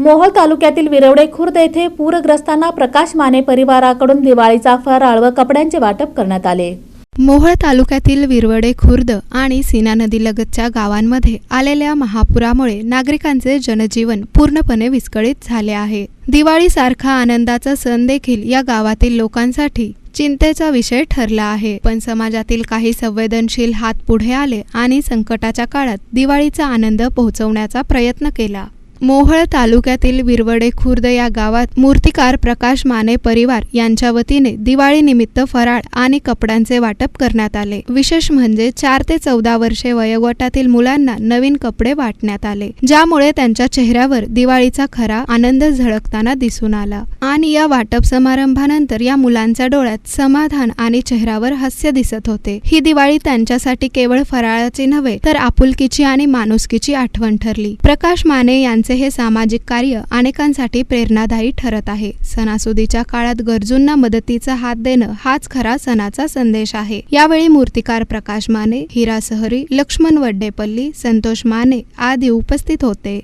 मोहोळ तालुक्यातील विरवडे खुर्द येथे पूरग्रस्तांना प्रकाश माने परिवाराकडून दिवाळीचा फराळ व कपड्यांचे वाटप करण्यात आले. मोहोळ तालुक्यातील विरवडे खुर्द आणि सीना नदीलगतच्या गावांमध्ये आलेल्या महापुरामुळे नागरिकांचे जनजीवन पूर्णपणे विस्कळीत झाले आहे. दिवाळीसारखा आनंदाचा सण देखील या गावातील लोकांसाठी चिंतेचा विषय ठरला आहे. पण समाजातील काही संवेदनशील हात पुढे आले आणि संकटाच्या काळात दिवाळीचा आनंद पोहोचवण्याचा प्रयत्न केला. मोहळ तालुक्यातील विरवडे खुर्द या गावात मूर्तिकार प्रकाश माने परिवार यांच्या वतीने दिवाळीनिमित्त फराळ आणि कपड्यांचे वाटप करण्यात आले. विशेष म्हणजे चार ते चौदा वर्षे वयोगटातील मुलांना नवीन कपडे वाटण्यात आले ज्यामुळे त्यांच्या चेहऱ्यावर दिवाळीचा खरा आनंद झळकताना दिसून आला. आणि या वाटप समारंभानंतर या मुलांच्या डोळ्यात समाधान आणि चेहऱ्यावर हास्य दिसत होते. ही दिवाळी त्यांच्यासाठी केवळ फराळाची नव्हे तर आपुलकीची आणि माणुसकीची आठवण ठरली. प्रकाश माने यांचे हे सामाजिक कार्य अनेकांसाठी प्रेरणादायी ठरत आहे. सणासुदीच्या काळात गरजूंना मदतीचा हात देणं हाच खरा सणाचा संदेश आहे. यावेळी मूर्तिकार प्रकाश माने हिरा सहरी लक्ष्मण वड्डेपल्ली संतोष माने आदी उपस्थित होते.